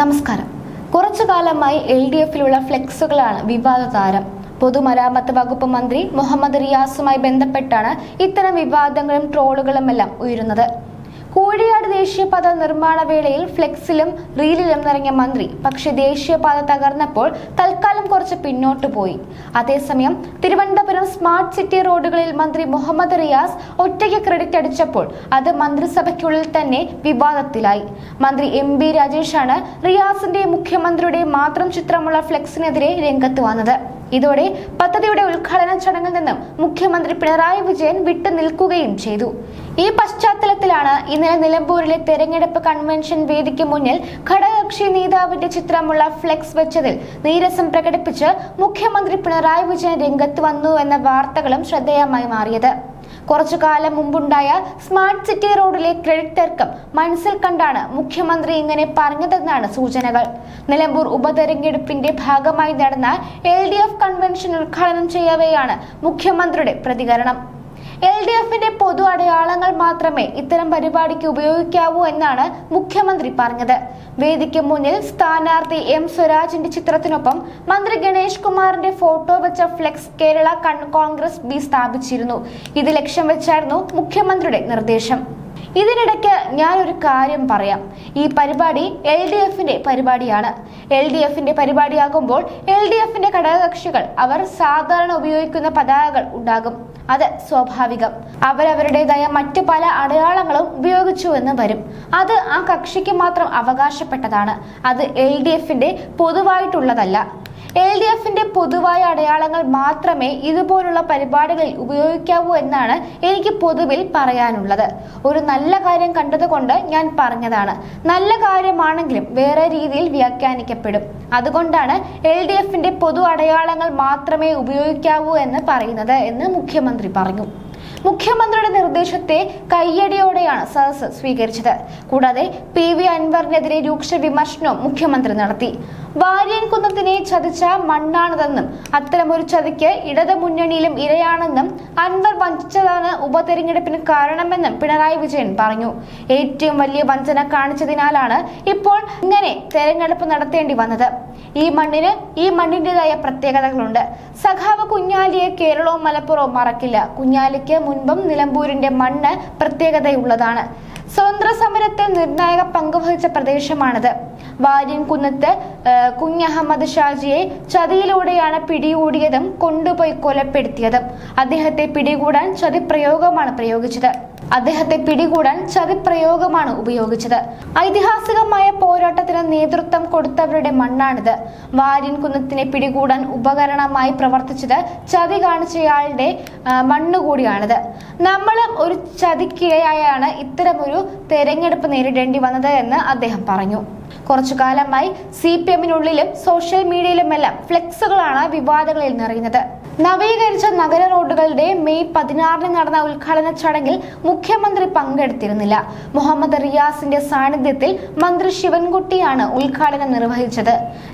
നമസ്കാരം. കുറച്ചു കാലമായി എൽ ഡി എഫിലുള്ള ഫ്ലെക്സുകളാണ് വിവാദ താരം പൊതുമരാമത്ത് വകുപ്പ് മന്ത്രി മുഹമ്മദ് റിയാസുമായി ബന്ധപ്പെട്ടാണ് ഇത്തരം വിവാദങ്ങളും ട്രോളുകളും എല്ലാം ഉയരുന്നത്. കോഴിയാട് ദേശീയപാത നിർമ്മാണ വേളയിൽ ഫ്ലെക്സിലും റീലിലും നിറങ്ങിയ മന്ത്രി. പക്ഷേ ദേശീയപാത തകർന്നപ്പോൾ തൽക്കാലം കുറച്ച് പിന്നോട്ട് പോയി. അതേസമയം തിരുവനന്തപുരം സ്മാർട്ട് സിറ്റി റോഡുകളിൽ മന്ത്രി മുഹമ്മദ് റിയാസ് ഒറ്റയ്ക്ക് ക്രെഡിറ്റ് അടിച്ചപ്പോൾ അത് മന്ത്രിസഭയ്ക്കുള്ളിൽ തന്നെ വിവാദത്തിലായി. മന്ത്രി എം ബി രാജേഷാണ് റിയാസിന്റെ മുഖ്യമന്ത്രിയുടെ മാത്രം ചിത്രമുള്ള ഫ്ലെക്സിനെതിരെ രംഗത്ത് വന്നത്. ഇതോടെ പദ്ധതിയുടെ ഉദ്ഘാടന ചടങ്ങിൽ നിന്നും മുഖ്യമന്ത്രി പിണറായി വിജയൻ വിട്ടു നിൽക്കുകയും ചെയ്തു. ഈ പശ്ചാത്തലത്തിലാണ് ഇന്നലെ നിലമ്പൂരിലെ തെരഞ്ഞെടുപ്പ് കൺവെൻഷൻ വേദിക്ക് മുന്നിൽ ഘടകകക്ഷി നേതാവിന്റെ ചിത്രമുള്ള ഫ്ലെക്സ് വെച്ചതിൽ നീരസം പ്രകടിപ്പിച്ച് മുഖ്യമന്ത്രി പിണറായി വിജയൻ രംഗത്ത് വന്നു എന്ന വാർത്തകളും ശ്രദ്ധേയമായി മാറിയത്. കുറച്ചു കാലം മുമ്പുണ്ടായ സ്മാർട്ട് സിറ്റി റോഡിലെ ക്രെഡിറ്റ് തർക്കം മനസ്സിൽ കണ്ടാണ് മുഖ്യമന്ത്രി ഇങ്ങനെ പറഞ്ഞതെന്നാണ് സൂചനകൾ. നിലമ്പൂർ ഉപതെരഞ്ഞെടുപ്പിന്റെ ഭാഗമായി നടന്ന എൽ ഡി എഫ് കൺവെൻഷൻ ഉദ്ഘാടനം ചെയ്യവെയാണ് മുഖ്യമന്ത്രിയുടെ പ്രതികരണം. എൽ ഡി എഫിന്റെ പൊതു അടയാളങ്ങൾ മാത്രമേ ഇത്തരം പരിപാടിക്ക് ഉപയോഗിക്കാവൂ എന്നാണ് മുഖ്യമന്ത്രി പറഞ്ഞത്. വേദിക്ക് മുന്നിൽ സ്ഥാനാർത്ഥി എം സ്വരാജിന്റെ ചിത്രത്തിനൊപ്പം മന്ത്രി ഗണേഷ് കുമാറിന്റെ ഫോട്ടോ വെച്ച ഫ്ലെക്സ് കേരള കൺ- കോൺഗ്രസ് ബി സ്ഥാപിച്ചിരുന്നു. ഇത് ലക്ഷ്യം വെച്ചായിരുന്നു മുഖ്യമന്ത്രിയുടെ നിർദ്ദേശം. ഇതിനിടയ്ക്ക് ഞാൻ ഒരു കാര്യം പറയാം. ഈ പരിപാടി എൽ ഡി എഫിന്റെ പരിപാടിയാണ്. എൽ ഡി എഫിന്റെ പരിപാടിയാകുമ്പോൾ എൽ ഡി എഫിന്റെ ഘടകകക്ഷികൾ അവർ സാധാരണ ഉപയോഗിക്കുന്ന പതാകകൾ ഉണ്ടാകും. അത് സ്വാഭാവികം. അവരവരുടേതായ മറ്റു പല അടയാളങ്ങളും ഉപയോഗിച്ചു എന്ന് വരും. അത് ആ കക്ഷിക്ക് മാത്രം അവകാശപ്പെട്ടതാണ്. അത് എൽ ഡി എഫിന്റെ പൊതുവായിട്ടുള്ളതല്ല. എൽ ഡി എഫിന്റെ പൊതുവായ അടയാളങ്ങൾ മാത്രമേ ഇതുപോലുള്ള പരിപാടികളിൽ ഉപയോഗിക്കാവൂ എന്നാണ് എനിക്ക് പൊതുവിൽ പറയാനുള്ളത്. ഒരു നല്ല കാര്യം കണ്ടതുകൊണ്ട് ഞാൻ പറഞ്ഞതാണ്. നല്ല കാര്യമാണെങ്കിലും വേറെ രീതിയിൽ വ്യാഖ്യാനിക്കപ്പെടും. അതുകൊണ്ടാണ് എൽ ഡി എഫിന്റെ പൊതു അടയാളങ്ങൾ മാത്രമേ ഉപയോഗിക്കാവൂ എന്ന് പറയുന്നത് എന്ന് മുഖ്യമന്ത്രി പറഞ്ഞു. മുഖ്യമന്ത്രിയുടെ നിർദ്ദേശത്തെ കയ്യടിയോടെയാണ് സദസ് സ്വീകരിച്ചത്. കൂടാതെ പി വി അൻവറിനെതിരെ രൂക്ഷ വിമർശനവും മുഖ്യമന്ത്രി നടത്തി. വാര്യൻകുന്നത്തിനെ ചതിച്ച മണ്ണാണതെന്നും അത്തരമൊരു ചതിക്ക് ഇടത് മുന്നണിയിലും ഇരയാണെന്നും അൻവർ വഞ്ചിച്ചതാണ് ഉപതെരഞ്ഞെടുപ്പിന് കാരണമെന്നും പിണറായി വിജയൻ പറഞ്ഞു. ഏറ്റവും വലിയ വഞ്ചന കാണിച്ചതിനാലാണ് ഇപ്പോൾ ഇങ്ങനെ തെരഞ്ഞെടുപ്പ് നടത്തേണ്ടി വന്നത്. ഈ മണ്ണിന് ഈ മണ്ണിന്റെതായ പ്രത്യേകതകളുണ്ട്. സഖാവ് കുഞ്ഞാലിയെ കേരളവും മലപ്പുറവും മറക്കില്ല. കുഞ്ഞാലിക്ക് മുൻപും നിലമ്പൂരിന്റെ മണ്ണ് പ്രത്യേകതയുള്ളതാണ്. സ്വതന്ത്ര സമരത്തിൽ നിർണായക പങ്കുവഹിച്ച പ്രദേശമാണിത്. വാര്യൻകുന്നത്ത് കുഞ്ഞഹമ്മദ് ഷാജിയെ ചതിയിലൂടെയാണ് പിടികൂടിയതും കൊണ്ടുപോയി കൊലപ്പെടുത്തിയതും. അദ്ദേഹത്തെ പിടികൂടാൻ ചതി പ്രയോഗമാണ് പ്രയോഗിച്ചത്. അദ്ദേഹത്തെ പിടികൂടാൻ ചതിപ്രയോഗമാണ് ഉപയോഗിച്ചത്. ഐതിഹാസികമായ പോരാട്ടത്തിന് നേതൃത്വം കൊടുത്തവരുടെ മണ്ണാണിത്. വാര്യൻ കുന്നത്തിനെ പിടികൂടാൻ ഉപകരണമായി പ്രവർത്തിച്ചത് ചതി കാണിച്ചയാളുടെ മണ്ണുകൂടിയാണിത് മണ്ണ് കൂടിയാണിത്. നമ്മളും ഒരു ചതിക്കിരയായാണ് ഇത്തരമൊരു തെരഞ്ഞെടുപ്പ് നേരിടേണ്ടി വന്നത് എന്ന് അദ്ദേഹം പറഞ്ഞു. കുറച്ചു കാലമായി സി പി എമ്മിനുള്ളിലും സോഷ്യൽ മീഡിയയിലുമെല്ലാം ഫ്ലെക്സുകളാണ് വിവാദങ്ങളിൽ നിറയുന്നത്. നവീകരിച്ച നഗര റോഡുകളുടെ മെയ് പതിനാറിന് നടന്ന ഉദ്ഘാടന ചടങ്ങിൽ മുഖ്യമന്ത്രി പങ്കെടുത്തിരുന്നില്ല. മുഹമ്മദ് റിയാസിന്റെ സാന്നിധ്യത്തിൽ മന്ത്രി ശിവൻകുട്ടിയാണ് ഉദ്ഘാടനം നിർവഹിച്ചത്.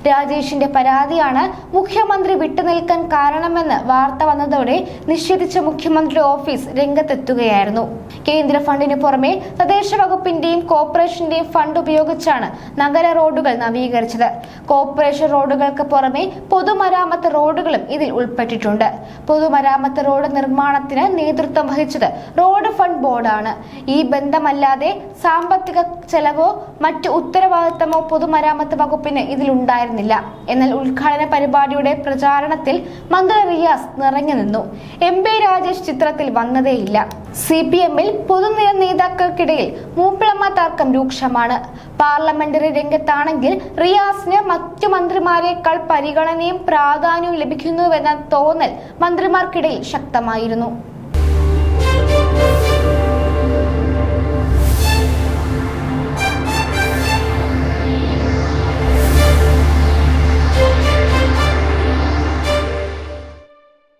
രാജേഷിന്റെ പരാതിയാണ് മുഖ്യമന്ത്രി വിട്ടുനിൽക്കാൻ കാരണമെന്ന് വാർത്ത വന്നതോടെ നിഷേധിച്ച മുഖ്യമന്ത്രി ഓഫീസ് രംഗത്തെത്തുകയായിരുന്നു. കേന്ദ്ര ഫണ്ടിന് പുറമെ തദ്ദേശ വകുപ്പിന്റെയും കോർപ്പറേഷന്റെയും ഫണ്ട് ഉപയോഗിച്ചാണ് നഗര റോഡുകൾ നവീകരിച്ചത്. കോർപ്പറേഷൻ റോഡുകൾക്ക് പുറമെ പൊതുമരാമത്ത് റോഡുകളും ഇതിൽ ഉൾപ്പെട്ടിട്ടുണ്ട്. പൊതുമരാമത്ത് റോഡ് നിർമ്മാണത്തിന് നേതൃത്വം വഹിച്ചത് റോഡ് ഫണ്ട് ബോർഡാണ്. ഈ ബന്ധമല്ലാതെ സാമ്പത്തിക ചെലവോ മറ്റു ഉത്തരവാദിത്തമോ പൊതുമരാമത്ത് വകുപ്പിന് ഇതിലുണ്ടായിരുന്നില്ല. എന്നാൽ ഉദ്ഘാടന പരിപാടിയുടെ പ്രചാരണത്തിൽ മന്ത്രി റിയാസ് നിറഞ്ഞു നിന്നു. എം പി രാജേഷ് ചിത്രത്തിൽ വന്നതേയില്ല. സി പി എമ്മിൽ പൊതുനിര നേതാക്കൾക്കിടയിൽ മൂപ്പിളമ്മ തർക്കം രൂക്ഷമാണ്. പാർലമെന്ററി രംഗത്താണെങ്കിൽ റിയാസിന് മറ്റു മന്ത്രിമാരെക്കാൾ പരിഗണനയും പ്രാധാന്യവും ലഭിക്കുന്നുവെന്ന തോന്നൽ മന്ത്രിമാർക്കിടയിൽ ശക്തമായിരുന്നു.